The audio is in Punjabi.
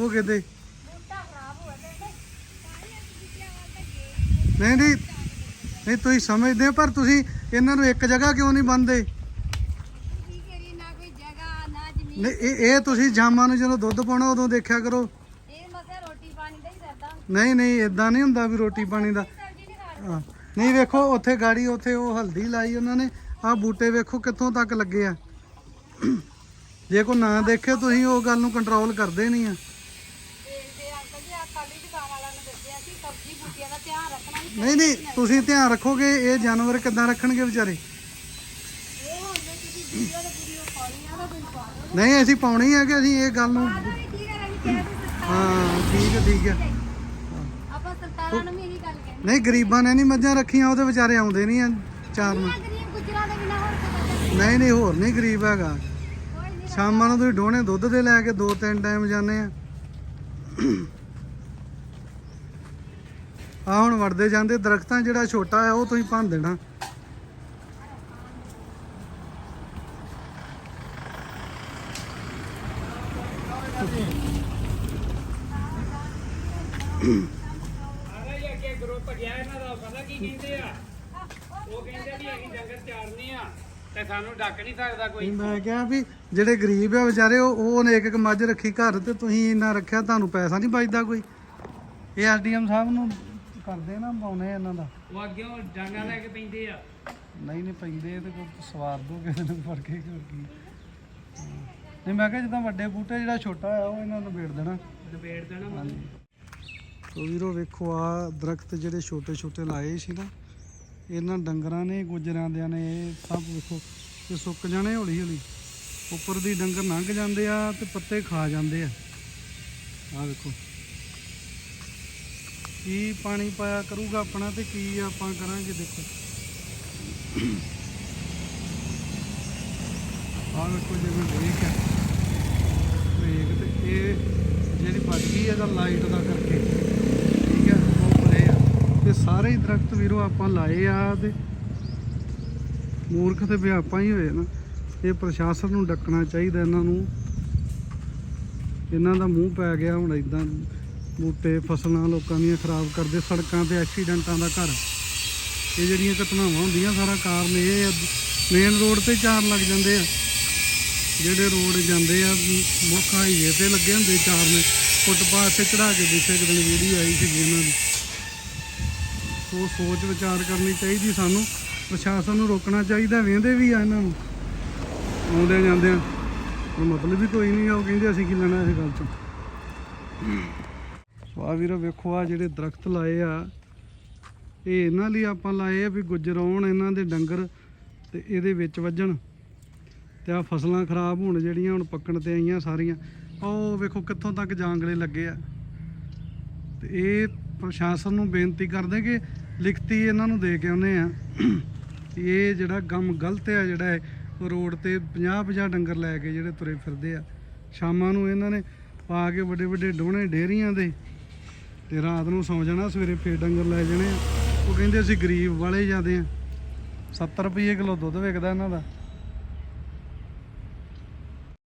ਹੋਇਆ ਤੇ ਨਹੀਂ ਨਹੀਂ। ਨਹੀਂ ਤੁਸੀਂ ਸਮਝਦੇ ਪਰ ਤੁਸੀਂ ਇਹਨਾਂ ਨੂੰ ਇੱਕ ਜਗ੍ਹਾ ਕਿਉਂ ਨਹੀਂ ਬੰਨਦੇ ਨਹੀਂ ਇਹ ਇਹ ਤੁਸੀਂ ਜਾਮਾਂ ਨੂੰ ਜਦੋਂ ਦੁੱਧ ਪਾਉਣਾ ਉਦੋਂ ਦੇਖਿਆ ਕਰੋ। ਨਹੀਂ ਨਹੀਂ ਇਦਾਂ ਨਹੀਂ ਹੁੰਦਾ ਵੀ ਰੋਟੀ ਪਾਣੀ ਦਾ। ਨਹੀਂ ਵੇਖੋ ਉੱਥੇ ਗਾੜੀ ਉੱਥੇ ਉਹ ਹਲਦੀ ਲਾਈ ਉਹਨਾਂ ਨੇ। ਆਹ ਬੂਟੇ ਵੇਖੋ ਕਿੱਥੋਂ ਤੱਕ ਲੱਗੇ ਆ। ਜੇ ਕੋ ਨਾ ਦੇਖੇ ਤੁਸੀਂ ਉਹ ਗੱਲ ਨੂੰ ਕੰਟਰੋਲ ਕਰਦੇ ਨਹੀਂ ਆ ਤੇ ਤੇ ਅੰਕਲ ਜੀ ਆ ਖਾਲੀ ਦੁਕਾਨ ਵਾਲਾ ਨੇ ਦੱਸਿਆ ਕਿ ਸਬਜ਼ੀ ਬੂਟੀਆਂ ਦਾ ਧਿਆਨ ਰੱਖਣਾ ਨਹੀਂ ਨਹੀਂ ਨਹੀਂ ਤੁਸੀਂ ਧਿਆਨ ਰੱਖੋਗੇ ਇਹ ਜਾਨਵਰ ਕਿੱਦਾਂ ਰੱਖਣਗੇ ਵਿਚਾਰੇ? ਇਹ ਹੁਣ ਜੇ ਤੁਸੀਂ ਵੀਡੀਓ ਦੇ ਵੀਡੀਓ ਪਾਉਣੀ ਆ ਤਾਂ ਤੁਸੀਂ ਪਾ ਦਿਓ ਨਹੀਂ ਅਸੀਂ ਪਾਉਣੀ ਹੈ ਕਿ ਅਸੀਂ ਇਹ ਗੱਲ ਨੂੰ ਪਾ ਦਿਓ ਨਹੀਂ ਕੀ ਕਰਾਂਗੇ ਕਹਿ ਦਿੱਤਾ ਹਾਂ ਠੀਕ ਹੈ ਠੀਕ ਹੈ। ਆਪਾਂ ਸਰਕਾਰਾਂ ਨੂੰ ਵੀ ਇਹੀ ਗੱਲ ਕਹਿੰਦੇ ਨਹੀਂ ਗਰੀਬਾਂ ਨੇ ਨਹੀਂ ਮੱਝਾਂ ਰੱਖੀਆਂ ਉਹਦੇ ਵਿਚਾਰੇ ਆਉਂਦੇ ਨਹੀਂ ਆ ਚਾਰ ਨੂੰ ਆ ਗਰੀਬ ਗੁਜਰਾਂ ਦੇ ਬਿਨਾ ਹੋਰ ਕੋਈ ਨਹੀਂ ਨਹੀਂ ਹੋਰ ਨਹੀਂ ਗਰੀਬ ਹੈਗਾ। ਕੋਈ ਨਹੀਂ ਸ਼ਾਮਾਂ ਨੂੰ ਤੁਸੀਂ ਡੋਣੇ ਦੁੱਧ ਦੇ ਲੈ ਕੇ ਦੋ ਤਿੰਨ ਟਾਈਮ ਜਾਂਦੇ ਆ। ਆ ਹੁਣ ਵੜਦੇ ਜਾਂਦੇ ਦਰਖਤਾਂ ਜਿਹੜਾ ਛੋਟਾ ਆ ਉਹ ਤੁਸੀਂ ਭੰਨ ਦੇਣਾ। ਅਰੇ ਇਹ ਅੱਗੇ ਗਰੁੱਪ ਗਿਆ ਇਹਨਾਂ ਦਾ ਪਤਾ ਕੀ ਕਹਿੰਦੇ ਆ ਉਹ ਕਹਿੰਦੇ ਵੀ ਅਸੀਂ ਡੰਗਰ ਚਾਰਨੇ ਆ ਤੇ ਸਾਨੂੰ ਡੱਕ ਨਹੀਂ ਸਕਦਾ ਕੋਈ ਮੈਂ ਕਿਹਾ ਵੀ ਜਿਹੜੇ ਗਰੀਬ ਆ ਵਿਚਾਰੇ ਉਹ ਉਹ ਨੇ ਇੱਕ ਇੱਕ ਮੱਝ ਰੱਖੀ ਘਰ ਤੇ ਤੁਸੀਂ ਇੰਨਾ ਰੱਖਿਆ ਤੁਹਾਨੂੰ ਪੈਸਾ ਨਹੀਂ ਬਚਦਾ ਕੋਈ। ਇਹ ਆਰਡੀਐਮ ਸਾਹਿਬ ਨੂੰ ਕਰਦੇ ਨਾ ਪਾਉਣੇ ਇਹਨਾਂ ਦਾ। ਉਹ ਅੱਗੇ ਉਹ ਡਾਂਗਾ ਲੈ ਕੇ ਪੈਂਦੇ ਆ। ਨਹੀਂ ਨਹੀਂ ਪੈਂਦੇ ਤੇ ਕੋਈ ਸਵਾਰ ਦੋ ਕਿਸੇ ਨੂੰ ਫੜ ਕੇ ਹੋਰ ਕੀ। ਨਹੀਂ ਮੈਂ ਕਿਹਾ ਜਿੱਦਾਂ ਵੱਡੇ ਬੂਟੇ ਜਿਹੜਾ ਛੋਟਾ ਆ ਉਹ ਇਹਨਾਂ ਨੂੰ ਵੇੜ ਦੇਣਾ। ਨਿਬੇੜ ਦੇਣਾ ਹਾਂਜੀ। ਤੋ ਵੀਰੋ ਵੇਖੋ ਆ ਦਰਖਤ ਜਿਹੜੇ ਛੋਟੇ ਛੋਟੇ ਲਾਏ ਸੀ ਨਾ ਇਹਨਾਂ ਡੰਗਰਾਂ ਨੇ ਗੁਜਰਾਂ ਦਿਆਂ ਨੇ ਇਹ ਸਭ ਵੇਖੋ ਤੇ ਸੁੱਕ ਜਾਣੇ ਹੌਲੀ ਹੌਲੀ ਉੱਪਰ ਦੀ ਡੰਗਰ ਲੰਘ ਜਾਂਦੇ ਆ ਤੇ ਪੱਤੇ ਖਾ ਜਾਂਦੇ ਆ। ਆ ਵੇਖੋ। ਕੀ ਪਾਣੀ ਪਾਇਆ ਕਰੂਗਾ ਆਪਣਾ ਤੇ ਕੀ ਆਪਾਂ ਕਰਾਂਗੇ ਦੇਖੋ। ਆ ਵੇਖੋ ਜਿਵੇਂ ਬ੍ਰੇਕ ਹੈ ਬ੍ਰੇਕ ਤੇ ਇਹ ਜਿਹੜੀ ਵੱਜ ਗਈ ਇਹਦਾ ਲਾਈਟ ਦਾ ਕਰਕੇ। ਠੀਕ ਹੈ, ਉਹ ਪਰੇ ਆ। ਤੇ ਸਾਰੇ ਹੀ ਦਰਖਤ ਵੀਰੋ ਆਪਾਂ ਲਾਏ ਆ ਤੇ ਮੂਰਖ ਤੇ ਵੀ ਆਪਾਂ ਹੀ ਹੋਏ ਨਾ। ਇਹ ਪ੍ਰਸ਼ਾਸਨ ਨੂੰ ਡੱਕਣਾ ਚਾਹੀਦਾ ਇਹਨਾਂ ਨੂੰ। ਇਹਨਾਂ ਦਾ ਮੂੰਹ ਪੈ ਗਿਆ ਹੁਣ ਇਦਾਂ ਬੂਟੇ, ਫਸਲਾਂ ਲੋਕਾਂ ਦੀਆਂ ਖਰਾਬ ਕਰਦੇ, ਸੜਕਾਂ ਤੇ ਐਕਸੀਡੈਂਟਾਂ ਦਾ ਘਰ। ਇਹ ਜਿਹੜੀਆਂ ਘਟਨਾਵਾਂ ਹੁੰਦੀਆਂ ਸਾਰਾ ਕਾਰਨ ਇਹ ਮੇਨ ਰੋਡ ਤੇ ਚਾਰ ਲੱਗ ਜਾਂਦੇ ਆ। ਜਿਹੜੇ ਰੋਡ ਜਾਂਦੇ ਆ, ਮੁੱਖ ਹਾਈਵੇ ਤੇ ਲੱਗੇ ਹੁੰਦੇ ਚਾਰ ਨੇ ਫੁੱਟਪਾਥ ਤੇ ਚੜਾ ਕੇ ਪਿੱਛੇ ਇੱਕ ਦਿਨ ਵੀਡੀਓ ਆਈ ਸੀ ਇਹਨਾਂ ਦੀ। ਸੋ ਸੋਚ ਵਿਚਾਰ ਕਰਨੀ ਚਾਹੀਦੀ ਸਾਨੂੰ, ਪ੍ਰਸ਼ਾਸਨ ਨੂੰ ਰੋਕਣਾ ਚਾਹੀਦਾ, ਵੇਂਦੇ ਵੀ ਆ ਇਹਨਾਂ ਨੂੰ। ਆਉਂਦੇ ਜਾਂਦੇ ਆ। ਮਤਲਬ ਵੀ ਕੋਈ ਨਹੀਂ ਆ, ਉਹ ਕਹਿੰਦੇ ਅਸੀਂ ਕੀ ਲੈਣਾ ਇਸ ਗੱਲ ਤੋਂ। ਸੋ ਵੀਰੋ, ਵੇਖੋ ਆ ਜਿਹੜੇ ਦਰਖਤ ਲਾਏ ਆ। ਇਹ ਇਹਨਾਂ ਲਈ ਆਪਾਂ ਲਾਏ ਆ ਵੀ ਗੁੱਜਰ ਆਉਣ ਇਹਨਾਂ ਦੇ ਡੰਗਰ ਤੇ ਇਹਦੇ ਵਿੱਚ ਵੱਜਣ। ਤੇ ਆ ਫਸਲਾਂ ਖਰਾਬ ਹੋਣ ਜਿਹੜੀਆਂ ਹੁਣ ਪੱਕਣ ਤੇ ਆਈਆਂ ਸਾਰੀਆਂ। ਉਹ ਵੇਖੋ ਕਿੱਥੋਂ ਤੱਕ ਜਾਂਗਲੇ ਲੱਗੇ ਆ। ਤੇ ਇਹ ਪ੍ਰਸ਼ਾਸਨ ਨੂੰ ਬੇਨਤੀ ਕਰਦੇ ਕਿ ਲਿਖਤੀ ਇਹਨਾਂ ਨੂੰ ਦੇ ਕੇ ਆਉਨੇ ਆ। ਇਹ ਜਿਹੜਾ ਗਮ ਗਲਤ ਆ ਜਿਹੜਾ ਹੈ ਉਹ ਰੋਡ ਤੇ 50 50 ਡੰਗਰ ਲੈ ਕੇ ਜਿਹੜੇ ਤੁਰੇ ਫਿਰਦੇ ਆ। ਸ਼ਾਮਾਂ ਨੂੰ ਇਹਨਾਂ ਨੇ ਪਾ ਕੇ ਵੱਡੇ ਵੱਡੇ ਡੋਣੇ ਡੇਰੀਆਂ ਦੇ ਤੇ ਰਾਤ ਨੂੰ ਸੌ ਜਾਣਾ, ਸਵੇਰੇ ਫੇਰ ਡੰਗਰ ਲੈ ਜਾਣੇ ਉਹ ਕਹਿੰਦੇ ਅਸੀਂ ਗਰੀਬ ਵਾਲੇ ਜਾਂਦੇ ਆ। 70 ਰੁਪਏ ਕਿਲੋ ਦੁੱਧ ਵਿਕਦਾ ਇਹਨਾਂ ਦਾ।